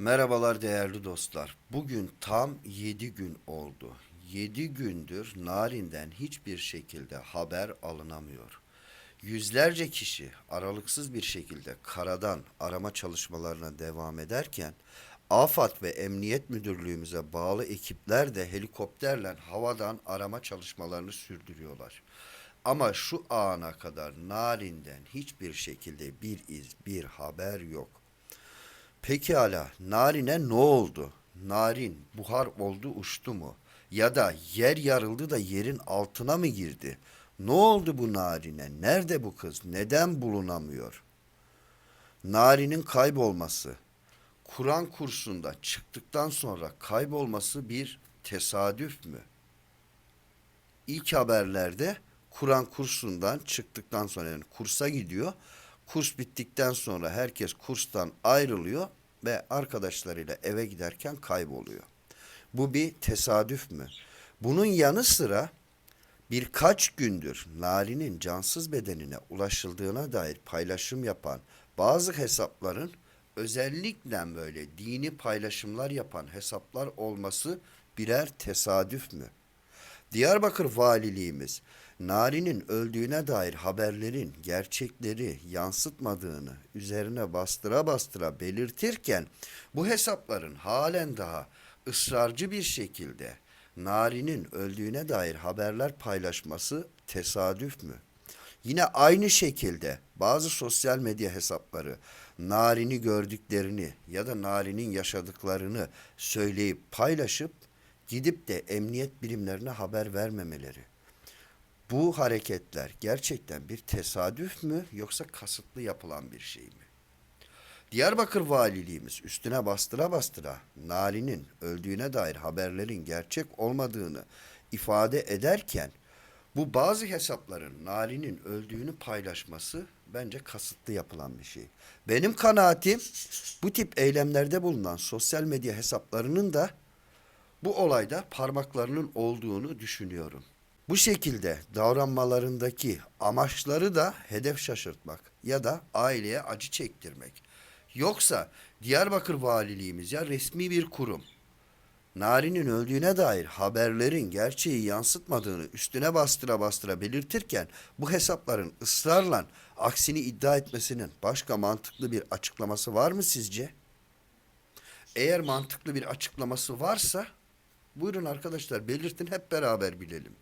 Merhabalar değerli dostlar. Bugün tam 7 gün oldu. 7 gündür Narin'den hiçbir şekilde haber alınamıyor. Yüzlerce kişi aralıksız bir şekilde karadan arama çalışmalarına devam ederken AFAD ve Emniyet Müdürlüğümüze bağlı ekipler de helikopterle havadan arama çalışmalarını sürdürüyorlar. Ama şu ana kadar Narin'den hiçbir şekilde bir iz, bir haber yok. Pekala narine ne oldu? Narin buhar oldu uçtu mu? Ya da yer yarıldı da yerin altına mı girdi? Ne oldu bu narine? Nerede bu kız? Neden bulunamıyor? Narinin kaybolması, Kur'an kursunda çıktıktan sonra kaybolması bir tesadüf mü? İlk haberlerde Kur'an kursundan çıktıktan sonra yani kursa gidiyor. Kurs bittikten sonra herkes kurstan ayrılıyor ve arkadaşlarıyla eve giderken kayboluyor. Bu bir tesadüf mü? Bunun yanı sıra birkaç gündür Nari'nin cansız bedenine ulaşıldığına dair paylaşım yapan bazı hesapların özellikle böyle dini paylaşımlar yapan hesaplar olması birer tesadüf mü? Diyarbakır Valiliğimiz Nari'nin öldüğüne dair haberlerin gerçekleri yansıtmadığını üzerine bastıra bastıra belirtirken bu hesapların halen daha ısrarcı bir şekilde Nari'nin öldüğüne dair haberler paylaşması tesadüf mü? Yine aynı şekilde bazı sosyal medya hesapları Narin'i gördüklerini ya da Narin'in yaşadıklarını söyleyip paylaşıp gidip de emniyet birimlerine haber vermemeleri. Bu hareketler gerçekten bir tesadüf mü yoksa kasıtlı yapılan bir şey mi? Diyarbakır Valiliğimiz üstüne bastıra bastıra Nari'nin öldüğüne dair haberlerin gerçek olmadığını ifade ederken bu bazı hesapların Nari'nin öldüğünü paylaşması bence kasıtlı yapılan bir şey. Benim kanaatim bu tip eylemlerde bulunan sosyal medya hesaplarının da bu olayda parmaklarının olduğunu düşünüyorum. Bu şekilde davranmalarındaki amaçları da hedef şaşırtmak ya da aileye acı çektirmek. Yoksa Diyarbakır Valiliğimiz ya resmi bir kurum Nari'nin öldüğüne dair haberlerin gerçeği yansıtmadığını üstüne bastıra bastıra belirtirken bu hesapların ısrarla aksini iddia etmesinin başka mantıklı bir açıklaması var mı sizce? Eğer mantıklı bir açıklaması varsa buyurun arkadaşlar belirtin hep beraber bilelim.